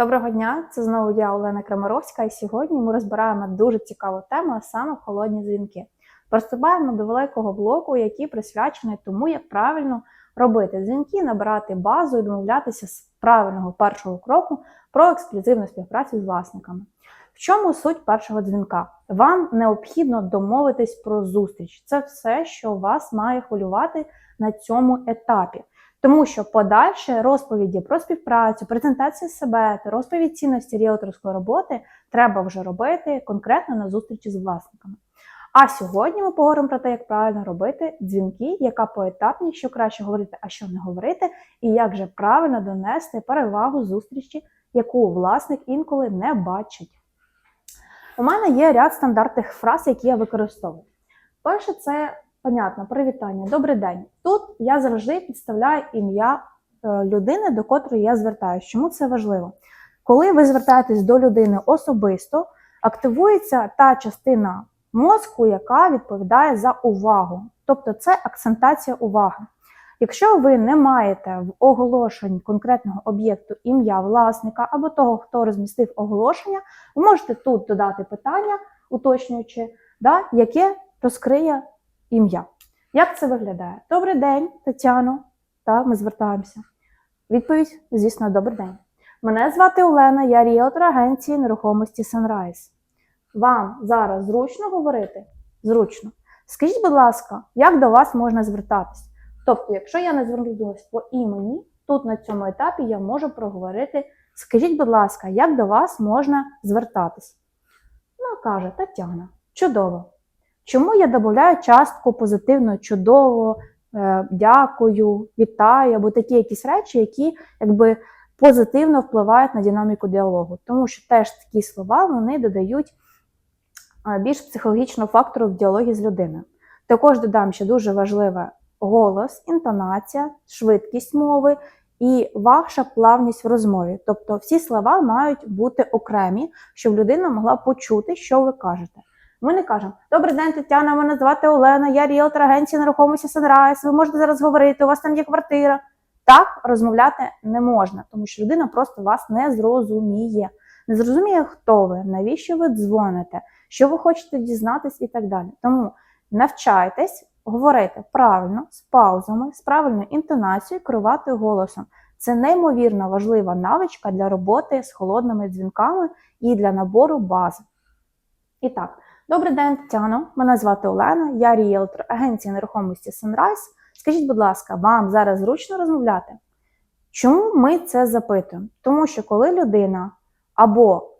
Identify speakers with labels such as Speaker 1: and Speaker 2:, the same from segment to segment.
Speaker 1: Доброго дня! Це знову я, Олена Крамаровська, і сьогодні ми розбираємо дуже цікаву тему, а саме холодні дзвінки. Приступаємо до великого блоку, який присвячений тому, як правильно робити дзвінки, набирати базу і домовлятися з правильного першого кроку про ексклюзивну співпрацю з власниками. В чому суть першого дзвінка? Вам необхідно домовитись про зустріч. Це все, що вас має хвилювати на цьому етапі. Тому що подальше розповіді про співпрацю, презентація себе та розповідь цінності ріелторської роботи треба вже робити конкретно на зустрічі з власниками. А сьогодні ми поговоримо про те, як правильно робити дзвінки, яка поетапність, що краще говорити, а що не говорити, і як же правильно донести перевагу зустрічі, яку власник інколи не бачить. У мене є ряд стандартних фраз, які я використовую. Перше, це Понятно, привітання, добрий день. Тут я завжди підставляю ім'я е, людини, до котрої я звертаюся. Чому це важливо? Коли ви звертаєтесь до людини особисто, активується та частина мозку, яка відповідає за увагу. Тобто це акцентація уваги. Якщо ви не маєте в оголошенні конкретного об'єкту ім'я власника або того, хто розмістив оголошення, ви можете тут додати питання, уточнюючи, да, яке розкриє ім'я. Як це виглядає? Добрий день, Тетяно. Так, ми звертаємося. Відповідь, звісно, добрий день. Мене звати Олена, я ріелтор агенції нерухомості Sunrise. Вам зараз зручно говорити? Зручно. Скажіть, будь ласка, як до вас можна звертатись? Тобто, якщо я не звернулася по імені, тут на цьому етапі я можу проговорити. Скажіть, будь ласка, як до вас можна звертатись? Ну, каже Тетяна. Чудово. Чому я додаю частку позитивно, чудово, е, дякую, вітаю, або такі якісь речі, які якби позитивно впливають на динаміку діалогу. Тому що теж такі слова вони додають е, більш психологічного фактору в діалогі з людиною. Також додам, що дуже важливе голос, інтонація, швидкість мови і ваша плавність в розмові. Тобто всі слова мають бути окремі, щоб людина могла почути, що ви кажете. Ми не кажемо Добрий день, Тетяна, мене звати Олена, я ріелтор агенції нерухомості Sunrise, Ви можете зараз говорити, у вас там є квартира. Так розмовляти не можна, тому що людина просто вас не зрозуміє. Не зрозуміє, хто ви, навіщо ви дзвоните, що ви хочете дізнатись і так далі. Тому навчайтесь говорити правильно, з паузами, з правильною інтонацією, керувати голосом. Це неймовірно важлива навичка для роботи з холодними дзвінками і для набору бази. І так. Добрий день, Тетяно. Мене звати Олена, я ріелтор агенції нерухомості Sunrise. Скажіть, будь ласка, вам зараз зручно розмовляти? Чому ми це запитуємо? Тому що коли людина або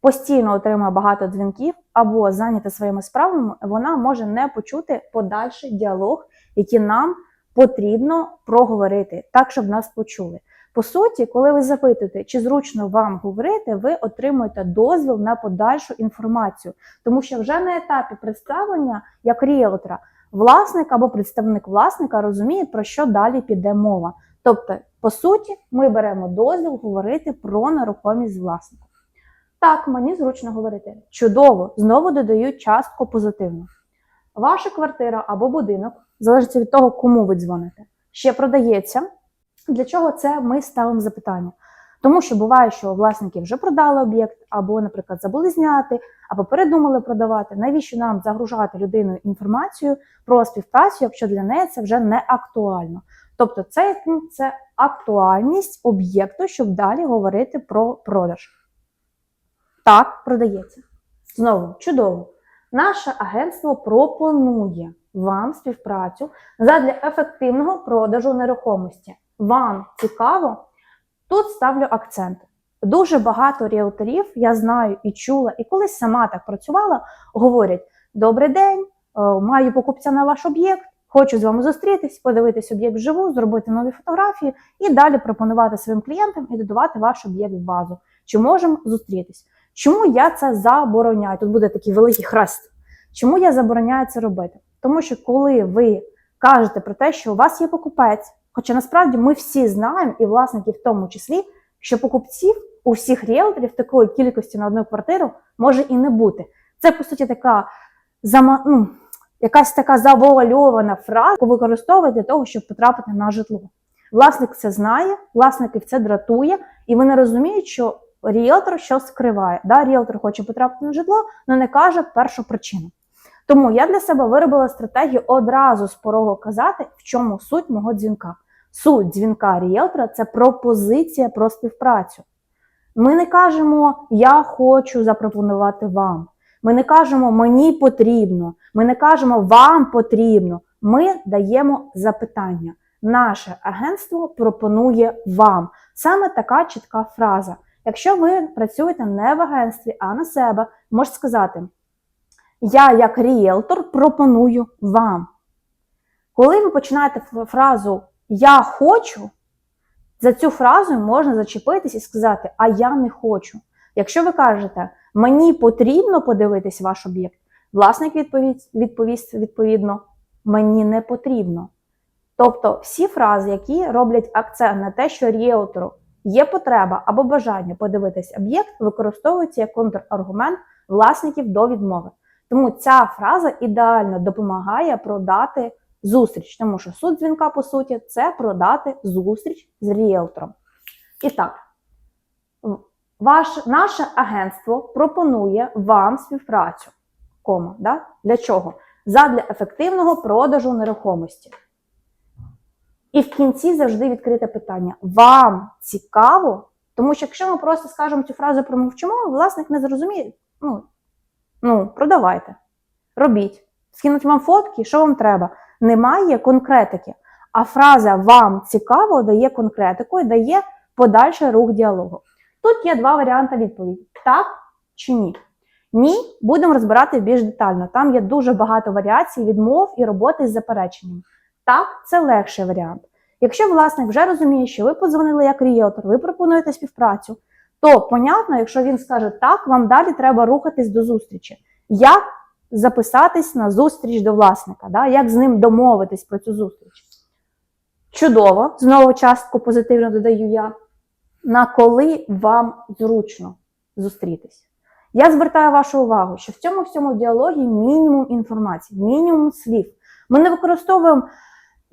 Speaker 1: постійно отримує багато дзвінків, або зайнята своїми справами, вона може не почути подальший діалог, який нам потрібно проговорити, так, щоб нас почули. По суті, коли ви запитуєте, чи зручно вам говорити, ви отримуєте дозвіл на подальшу інформацію, тому що вже на етапі представлення як ріелтора власник або представник власника розуміє, про що далі піде мова. Тобто, по суті, ми беремо дозвіл говорити про нерухомість з власником. Так, мені зручно говорити. Чудово! Знову додають частку позитивну. Ваша квартира або будинок, залежить від того, кому ви дзвоните, ще продається. Для чого це ми ставимо запитання? Тому що буває, що власники вже продали об'єкт, або, наприклад, забули зняти, або передумали продавати. Навіщо нам загружати людину інформацію про співпрацю, якщо для неї це вже не актуально? Тобто, це, це актуальність об'єкту, щоб далі говорити про продаж. Так, продається. Знову чудово. Наше агентство пропонує вам співпрацю задля ефективного продажу нерухомості вам цікаво, тут ставлю акцент. Дуже багато ріелторів, я знаю і чула, і колись сама так працювала, говорять: Добрий день, е, маю покупця на ваш об'єкт, хочу з вами зустрітись, подивитись об'єкт вживу, зробити нові фотографії і далі пропонувати своїм клієнтам і додавати ваш об'єкт в базу. Чи можемо зустрітись? Чому я це забороняю? Тут буде такий великий хрест. Чому я забороняю це робити? Тому що коли ви кажете про те, що у вас є покупець, Хоча насправді ми всі знаємо, і власники в тому числі, що покупців у всіх ріелторів такої кількості на одну квартиру може і не бути. Це, по суті, така зама... ну, якась така завуальована фраза, яку для того, щоб потрапити на житло. Власник це знає, власників це дратує, і вони розуміють, що ріелтор що скриває. Да? Ріелтор хоче потрапити на житло, але не каже першу причину. Тому я для себе виробила стратегію одразу з порогу казати, в чому суть мого дзвінка. Суть дзвінка ріелтора це пропозиція про співпрацю. Ми не кажемо Я хочу запропонувати вам. Ми не кажемо Мені потрібно. Ми не кажемо Вам потрібно. Ми даємо запитання. Наше агентство пропонує вам. Саме така чітка фраза. Якщо ви працюєте не в агентстві, а на себе, можете сказати: Я, як ріелтор, пропоную вам. Коли ви починаєте фразу Я хочу, за цю фразу можна зачепитись і сказати, а я не хочу. Якщо ви кажете, мені потрібно подивитись ваш об'єкт, власник відповість, відповість відповідно, мені не потрібно. Тобто всі фрази, які роблять акцент на те, що ріелтору є потреба або бажання подивитись об'єкт, використовуються як контраргумент власників до відмови. Тому ця фраза ідеально допомагає продати зустріч, тому що суть дзвінка, по суті, це продати зустріч з ріелтором. І так, ваш, наше агентство пропонує вам співпрацю. Кома, да? Для чого? Задля ефективного продажу нерухомості. І в кінці завжди відкрите питання: вам цікаво? Тому що якщо ми просто скажемо цю фразу промовчимо, власник не зрозуміє. Ну, ну продавайте, робіть, скинуть вам фотки, що вам треба немає конкретики. А фраза вам цікаво дає конкретику і дає подальший рух діалогу. Тут є два варіанти відповіді: так чи ні. Ні, будемо розбирати більш детально. Там є дуже багато варіацій відмов і роботи з запереченням. Так, це легший варіант. Якщо власник вже розуміє, що ви подзвонили як ріелтор, ви пропонуєте співпрацю, то понятно, якщо він скаже так, вам далі треба рухатись до зустрічі. Як записатись на зустріч до власника, да? як з ним домовитись про цю зустріч. Чудово, знову частку позитивно додаю я. На коли вам зручно зустрітись. Я звертаю вашу увагу, що в цьому всьому діалогі мінімум інформації, мінімум слів. Ми не використовуємо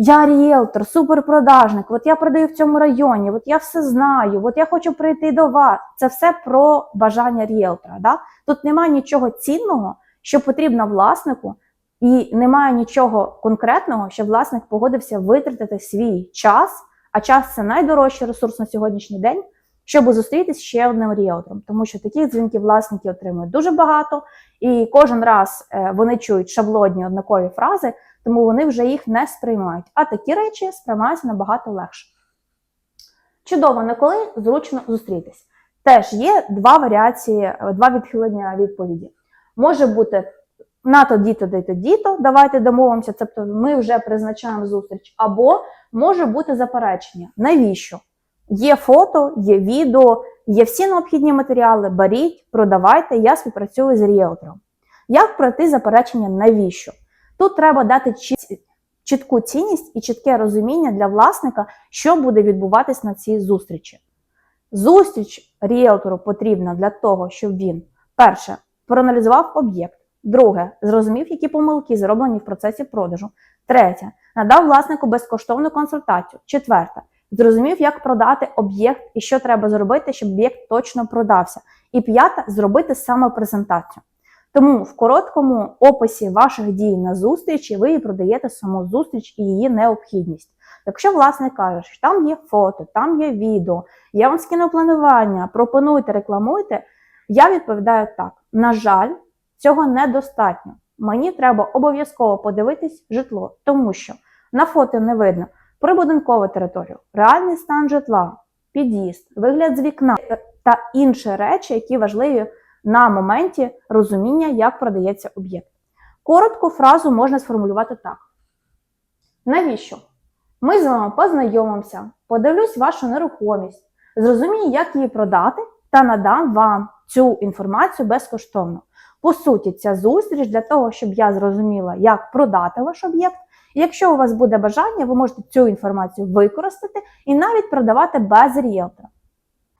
Speaker 1: я ріелтор, суперпродажник, от я продаю в цьому районі, от я все знаю, от я хочу прийти до вас. Це все про бажання ріелтора. Да? Тут немає нічого цінного, що потрібно власнику, і немає нічого конкретного, щоб власник погодився витратити свій час, а час це найдорожчий ресурс на сьогоднішній день, щоб зустрітися ще одним ріелтором. Тому що таких дзвінків власники отримують дуже багато, і кожен раз е, вони чують шаблонні однакові фрази, тому вони вже їх не сприймають. А такі речі сприймаються набагато легше. Чудово, на коли зручно зустрітись. Теж є два варіації, е, два відхилення відповіді. Може бути на тоді-то, тоді-то, давайте домовимося, тобто ми вже призначаємо зустріч. Або може бути заперечення. Навіщо? Є фото, є відео, є всі необхідні матеріали, беріть, продавайте, я співпрацюю з ріелтором. Як пройти заперечення навіщо? Тут треба дати чітку цінність і чітке розуміння для власника, що буде відбуватись на цій зустрічі. Зустріч ріелтору потрібна для того, щоб він, перше, проаналізував об'єкт. Друге, зрозумів, які помилки зроблені в процесі продажу. Третє, надав власнику безкоштовну консультацію. Четверте, зрозумів, як продати об'єкт і що треба зробити, щоб об'єкт точно продався. І п'яте зробити саме презентацію. Тому в короткому описі ваших дій на зустрічі ви продаєте саму зустріч і її необхідність. Якщо власник каже, що там є фото, там є відео, є вам скину планування, пропонуйте, рекламуйте, я відповідаю так: на жаль, цього недостатньо. Мені треба обов'язково подивитись житло, тому що на фото не видно прибудинкову територію, реальний стан житла, під'їзд, вигляд з вікна та інші речі, які важливі на моменті розуміння, як продається об'єкт. Коротку фразу можна сформулювати так. Навіщо? Ми з вами познайомимося, подивлюсь вашу нерухомість, зрозумію, як її продати, та надам вам цю інформацію безкоштовно. По суті, ця зустріч для того, щоб я зрозуміла, як продати ваш об'єкт. Якщо у вас буде бажання, ви можете цю інформацію використати і навіть продавати без ріелтора.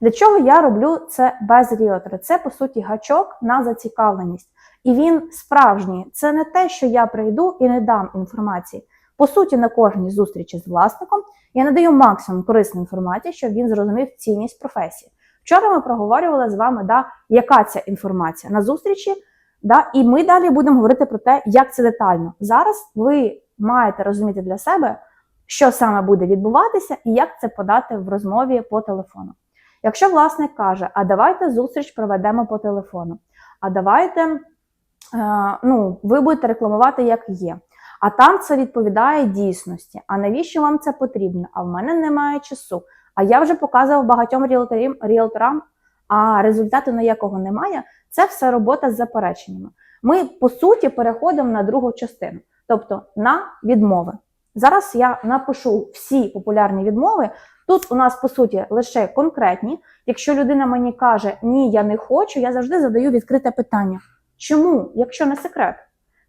Speaker 1: Для чого я роблю це без ріелтора? Це, по суті, гачок на зацікавленість. І він справжній. Це не те, що я прийду і не дам інформації. По суті, на кожній зустрічі з власником я надаю максимум корисної інформації, щоб він зрозумів цінність професії Вчора ми проговорювали з вами, да, яка ця інформація на зустрічі, да, і ми далі будемо говорити про те, як це детально. Зараз ви маєте розуміти для себе, що саме буде відбуватися і як це подати в розмові по телефону. Якщо власник каже, а давайте зустріч проведемо по телефону, а давайте е, ну, ви будете рекламувати, як є. А там це відповідає дійсності. А навіщо вам це потрібно? А в мене немає часу. А я вже показував багатьом ріелторам, ріелторам а результату ніякого немає. Це все робота з запереченнями. Ми, по суті, переходимо на другу частину, тобто на відмови. Зараз я напишу всі популярні відмови. Тут у нас, по суті, лише конкретні. Якщо людина мені каже ні, я не хочу, я завжди задаю відкрите питання. Чому, якщо не секрет?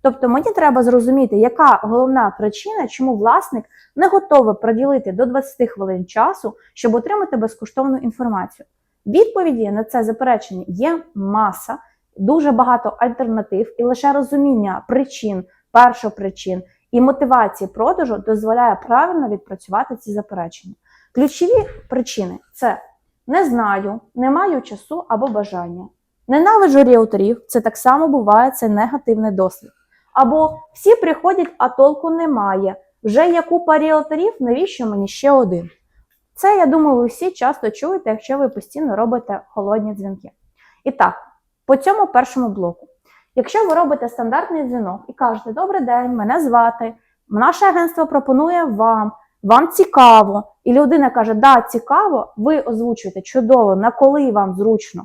Speaker 1: Тобто мені треба зрозуміти, яка головна причина, чому власник не готовий приділити до 20 хвилин часу, щоб отримати безкоштовну інформацію. Відповіді на це заперечення є маса, дуже багато альтернатив, і лише розуміння причин, першопричин і мотивації продажу дозволяє правильно відпрацювати ці заперечення. Ключові причини це не знаю, не маю часу або бажання. Ненавиджу ріелторів, це так само буває, це негативний досвід. Або всі приходять, а толку немає. Вже є купа ріелторів, навіщо мені ще один? Це, я думаю, ви всі часто чуєте, якщо ви постійно робите холодні дзвінки. І так, по цьому першому блоку. Якщо ви робите стандартний дзвінок і кажете, добрий день, мене звати, наше агентство пропонує вам, вам цікаво, і людина каже, да, цікаво, ви озвучуєте чудово, на коли вам зручно.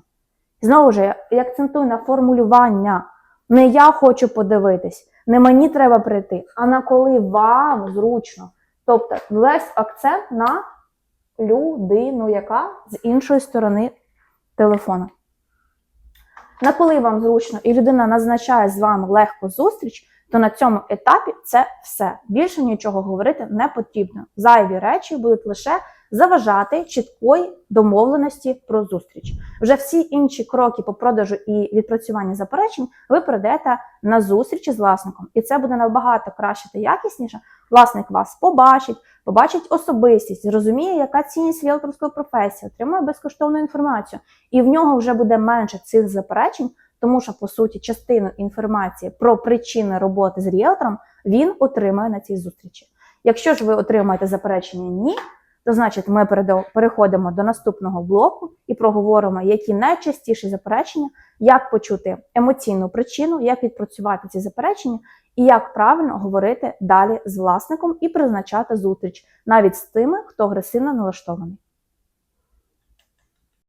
Speaker 1: Знову ж, я акцентую на формулювання. Не я хочу подивитись, не мені треба прийти, а на коли вам зручно. Тобто весь акцент на людину, яка з іншої сторони телефона. На коли вам зручно і людина назначає з вами легко зустріч, то на цьому етапі це все. Більше нічого говорити не потрібно. Зайві речі будуть лише заважати чіткої домовленості про зустріч. Вже всі інші кроки по продажу і відпрацюванню заперечень ви передаєте на зустрічі з власником, і це буде набагато краще та якісніше. Власник вас побачить, побачить особистість, зрозуміє, яка цінність ріелторської професії, отримує безкоштовну інформацію, і в нього вже буде менше цих заперечень, тому що по суті частину інформації про причини роботи з ріелтором він отримає на цій зустрічі. Якщо ж ви отримаєте заперечення ні, то значить ми переходимо до наступного блоку і проговоримо, які найчастіші заперечення, як почути емоційну причину, як відпрацювати ці заперечення, і як правильно говорити далі з власником і призначати зустріч навіть з тими, хто агресивно налаштований.